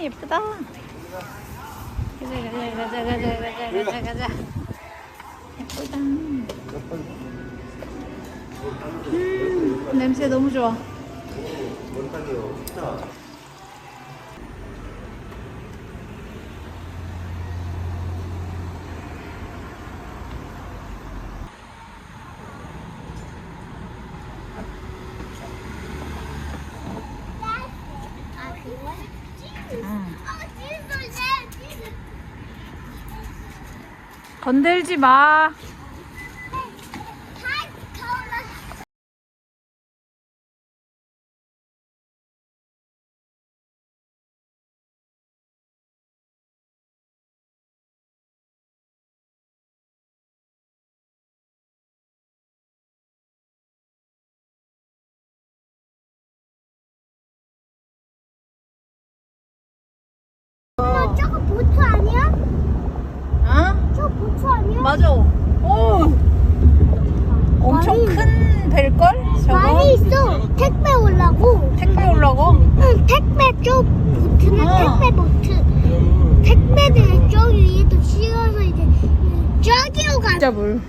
예쁘다. 가자 가자 가자 가자 가자 가자 가자. 예쁘다. 음 냄새 너무 좋아. 아, 그거야? 응. 어, 찌릿소리 내, 찌릿. 건들지 마. 어? 보트 아니야? 맞아. 오. 엄청 많이- 큰 벨걸? 저거? 많이 있어. 택배 올라고. 택배 올라고? 응, 택배 저 보트는 어. 택배 보트. 택배들 저기 위에도 씌워서 이제 저기로 가. 진짜 물.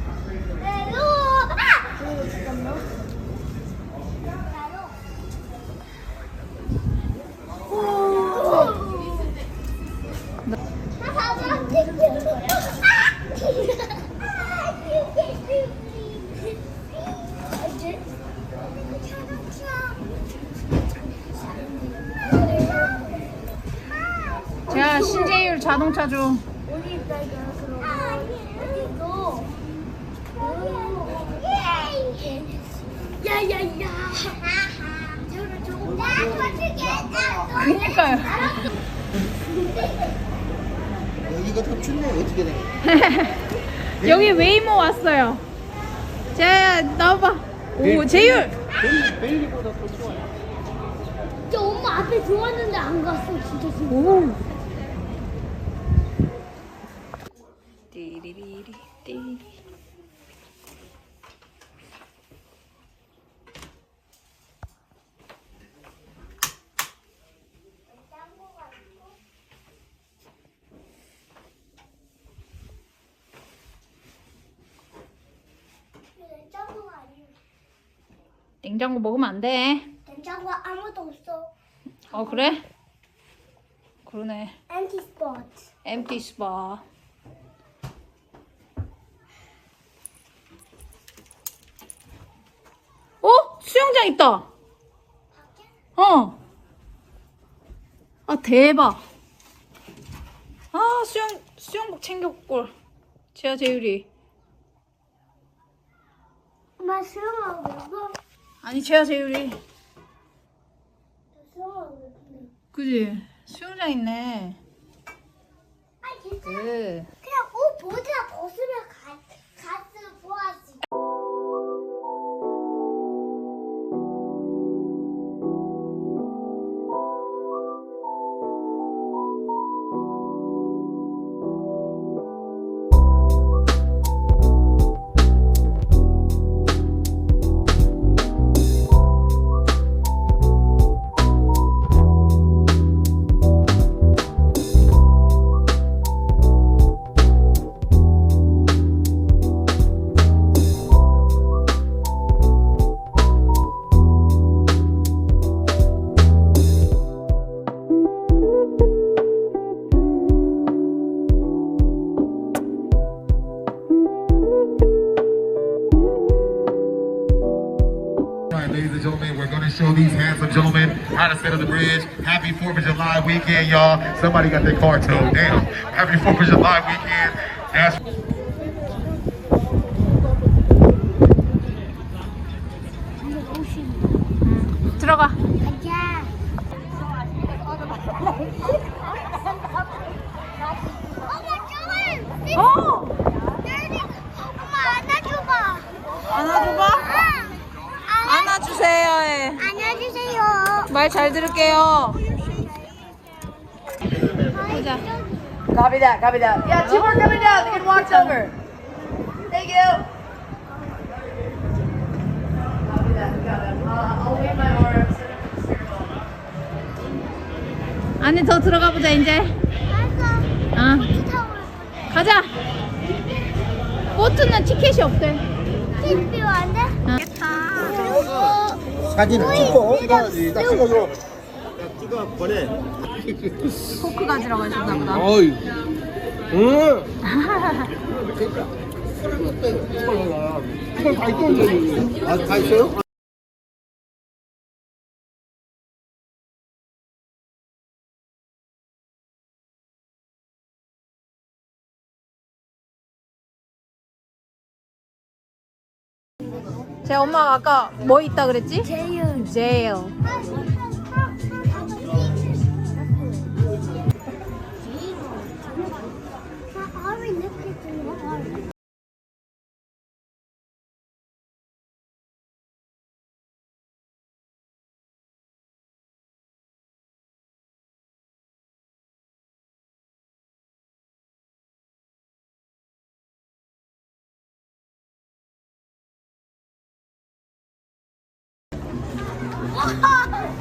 자, 신재율 자동차 줘. 어디 있다 이거 야야야 그니까요. 여기가 더 춥네 어떻게 돼? 여기 웨이모 왔어요. 자, 나와봐. 오, 재율. 벨리, 벨리보다 더 추워요 저 엄마 앞에 좋았는데 안 갔어 진짜 진짜 오. 띠리리리 띠. 냉장고가 아니야 냉장고 먹으면 안 돼. 냉장고 아무도 없어 어, 그래? 그러네. 앤티 스포츠 엠티 스파. 어? 수영장 있다. 어. 아, 대박. 아, 수영, 수영복 챙겼걸. 지아 재율이. 엄마 수영하고 있어 아니. 수영하고 있어 그지? 수영장 있네. 아 괜찮아 그. 그냥 옷 보자 벗으면 and gentlemen, we're going to show these handsome gentlemen how to sit on the bridge. Happy 4th of July weekend, y'all. Somebody got their car towed. Damn. Happy 4th of July weekend. That's 들어가. 말 잘 들을게요. 보자. Copy that, copy that. Yeah, two more coming down. They can watch over. Thank you. Copy that, got it. Uh, I'll wave my arms. 안에 더 들어가 보자 이제. 어. 올 가자. 보트는 티켓이 없대. 거야. TV로 안 돼? 그리고 사진을 찍고 다 찍어줘. 찍어 보내. 포크 가지라고 하셨나 보다. 어이. 응. 이걸 다 있던데. 아, 다 있어요? 제 엄마가 아까 뭐 있다 그랬지? 제일. 제일.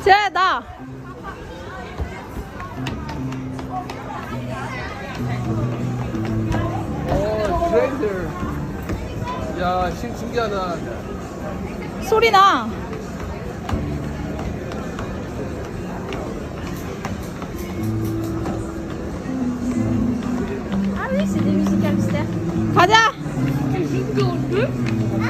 제 나. 어, 트레이더. 야, 신, 신기하다. 소리 나. Ah oui, c'est des musiques à mystère. 가자. 2.